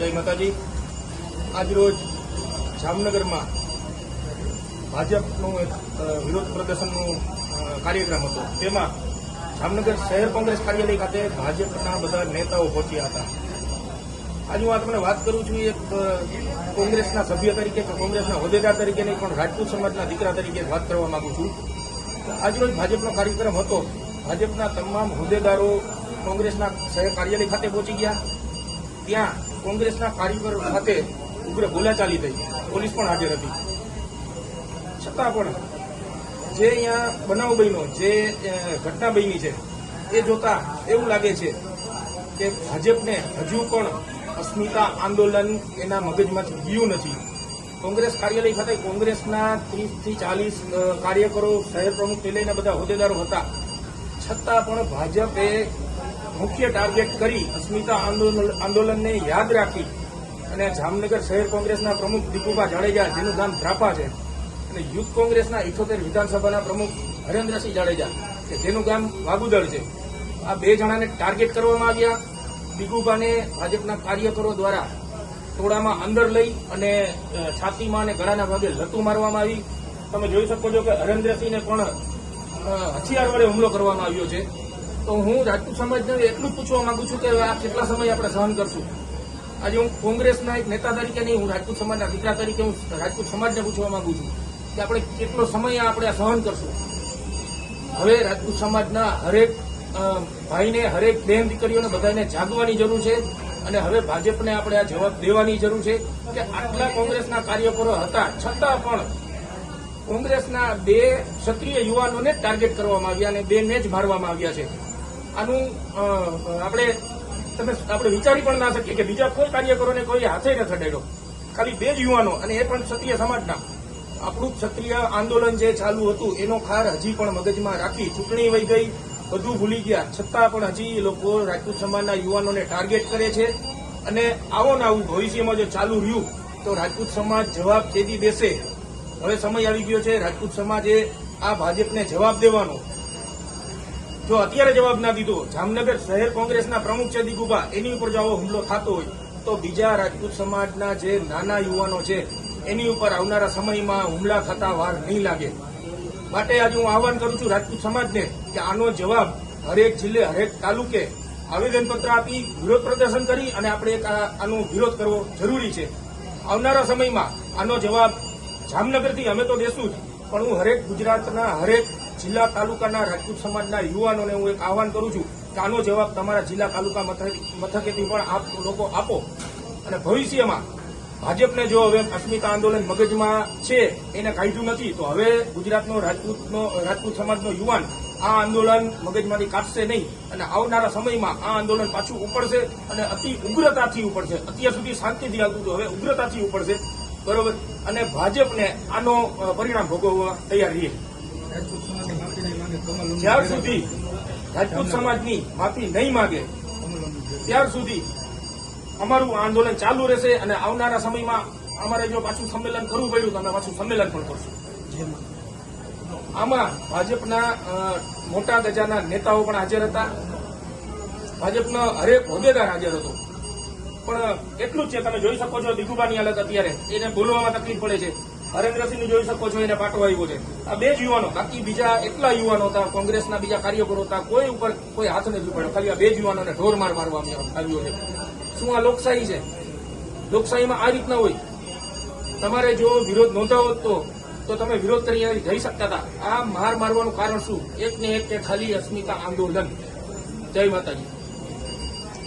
જય માતાજી. આજરોજ જામનગરમાં ભાજપનું એક વિરોધ પ્રદર્શનનું કાર્યક્રમ હતો. તેમાં જામનગર શહેર કોંગ્રેસ કાર્યાલય ખાતે ભાજપના બધા નેતાઓ પહોંચ્યા હતા. આજે હું આ તમને વાત કરું છું એક કોંગ્રેસના સભ્ય તરીકે કે કોંગ્રેસના હોદ્દેદાર તરીકે નહીં, પણ રાજપૂત સમાજના દીકરા તરીકે વાત કરવા માંગુ છું. આજરોજ ભાજપનો કાર્યક્રમ હતો. ભાજપના તમામ હોદ્દેદારો કોંગ્રેસના શહેર કાર્યાલય ખાતે પહોંચી ગયા. ત્યાં કોંગ્રેસના કાર્યકરો ખાતે ઉગ્ર બોલાચાલી થઈ પોલીસ પણ હાજર હતી. છતાં પણ જે અહીંયા બનાવ બન્યો, જે ઘટના બની છે, એ જોતા એવું લાગે છે કે ભાજપને હજુ પણ અસ્મિતા આંદોલન એના મગજમાંથી ગયું નથી. કોંગ્રેસ કાર્યાલય ખાતે કોંગ્રેસના ત્રીસથી ચાલીસ કાર્યકરો, શહેર પ્રમુખથી લઈને બધા હોદ્દેદારો હતા. છતાં પણ ભાજપે મુખ્ય ટાર્ગેટ કરી અસ્મિતા આંદોલન આંદોલનને યાદ રાખી અને જામનગર શહેર કોંગ્રેસના પ્રમુખ દીપુભા જાડેજા, જેનું નામ ધ્રાપા છે, અને યુથ કોંગ્રેસના ઇઠોતેર વિધાનસભાના પ્રમુખ હરેન્દ્રસિંહ જાડેજા, કે જેનું ગામ વાગુદળ છે. આ બે જણાને ટાર્ગેટ કરવામાં આવ્યા. દીપુભાને ભાજપના કાર્યકરો દ્વારા ટોળામાં અંદર લઈ અને છાતીમાં અને ગળાના ભાગે લતું મારવામાં આવી. તમે જોઈ શકો છો કે હરેન્દ્રસિંહને પણ હથિયાર વડે હુમલો કરવામાં આવ્યો છે. તો હું રાજપૂત સમાજને એટલું પૂછવા માંગુ છું કે આ કેટલા સમય આપણે સહન કરશું? આજે હું કોંગ્રેસના એક નેતા તરીકે નહીં, હું રાજપૂત સમાજના દીકરા તરીકે, હું રાજપૂત સમાજને પૂછવા માંગુ છું કે આપણે કેટલો સમય આપણે સહન કરશું? હવે રાજપૂત સમાજના હરેક ભાઈને, હરેક બહેન દીકરીઓને બધાને જાગવાની જરૂર છે અને હવે ભાજપને આપણે આ જવાબ દેવાની જરૂર છે કે આટલા કોંગ્રેસના કાર્યકરો હતા. છતાં પણ કોંગ્રેસના બે ક્ષત્રિય યુવાનોને ટાર્ગેટ કરવામાં આવ્યા અને બે મેચ મારવામાં આવ્યા છે. આનું આપણે, તમે આપણે વિચારી પણ ના શકીએ કે બીજા કોઈ કાર્યકરોને કોઈ હાથે ન ખડેડો ખાલી બે જ યુવાનો અને એ પણ ક્ષત્રિય સમાજના. આપણું ક્ષત્રિય આંદોલન જે ચાલુ હતું, એનો ખાર હજી પણ મગજમાં રાખી ચૂંટણી વહી ગઈ, બધું ભૂલી ગયા. છતાં પણ હજી એ લોકો રાજપૂત સમાજના યુવાનોને ટાર્ગેટ કરે છે અને આવો ને આવું ભવિષ્યમાં જો ચાલુ રહ્યું, તો રાજપૂત સમાજ જવાબ ચેદી દેશે? હવે સમય આવી ગયો છે, રાજપૂત સમાજે આ ભાજપને જવાબ દેવાનો. જો અત્યારે જવાબ ના દીધો, જામનગર શહેર કોંગ્રેસના પ્રમુખ છે દિગુભા એની ઉપર જો હુમલો થતો હોય, તો બીજા રાજપૂત સમાજના જે નાના યુવાનો છે, એની ઉપર આવનારા સમયમાં હુમલા થતા વાર નહીં લાગે. માટે આજે હું આહવાન કરું છું રાજપૂત સમાજને કે આનો જવાબ હરેક જિલ્લે, હરેક તાલુકે આવેદનપત્ર આપી, વિરોધ પ્રદર્શન કરી અને આપણે આનો વિરોધ કરવો જરૂરી છે. આવનારા સમયમાં આનો જવાબ જામનગરથી અમે તો દેશું જ. પણ હું હરેક ગુજરાતના, હરેક જિલ્લા તાલુકાના રાજપૂત સમાજના યુવાનોને હું એક આહવાન કરું છું કે આનો જવાબ તમારા જિલ્લા તાલુકા મથકે- મથકેથી પણ આપ લોકો આપો. અને ભવિષ્યમાં ભાજપને જો હવે અસ્મિતા આંદોલન મગજમાં છે, એને કાઢ્યું નથી, તો હવે ગુજરાતનો રાજપૂતનો, રાજપૂત સમાજનો યુવાન આ આંદોલન મગજમાંથી કાઢશે નહીં. અને આવનારા સમયમાં આ આંદોલન પાછું ઉપડશે અને અતિ ઉગ્રતાથી ઉપડશે. અત્યાર સુધી શાંતિથી આવતું હતું, હવે ઉગ્રતાથી ઉપડશે. બરોબર? અને ભાજપને આનો પરિણામ ભોગવવા તૈયાર રહીએ. જ્યાર સુધી રાજપૂત સમાજની માફી નહીં માગે, ત્યાર સુધી અમારું આંદોલન ચાલુ રહેશે અને આવનારા સમયમાં અમારે જો પાછું સંમેલન કરવું પડ્યું તો અમે પાછું સંમેલન પણ કરશું. આમાં ભાજપના મોટા ગજાના નેતાઓ પણ હાજર હતા. ભાજપનો હરેક હોદ્દેદાર હાજર હતો. પણ એટલું જ છે, તમે જોઈ શકો છો દિગુબાની હાલત અત્યારે. એને બોલવામાં તકલીફ પડે છે. હરેન્દ્રસિંહ જોઈ શકો છો, એને પાટો આવ્યો છે. આ બે જ યુવાનો, બાકી બીજા એટલા યુવાનો હતા, કોંગ્રેસના બીજા કાર્યકરો હતા, કોઈ ઉપર કોઈ હાથ નથી પડ્યો. ખાલી આ બે જ યુવાનોને ઢોર માર મારવામાં આવ્યો છે. શું આ લોકશાહી છે? લોકશાહીમાં આ રીતના હોય? તમારે જો વિરોધ નોંધાવો તો તો તમે વિરોધ કરી જઈ શકતા હતા. આ માર મારવાનું કારણ શું? એક ને એક કે ખાલી અસ્મિતા આંદોલન. જય માતાજી.